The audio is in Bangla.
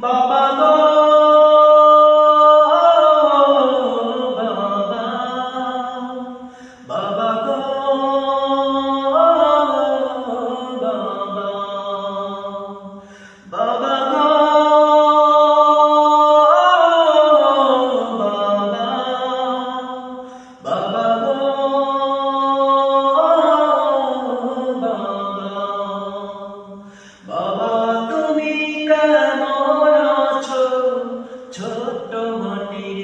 Baba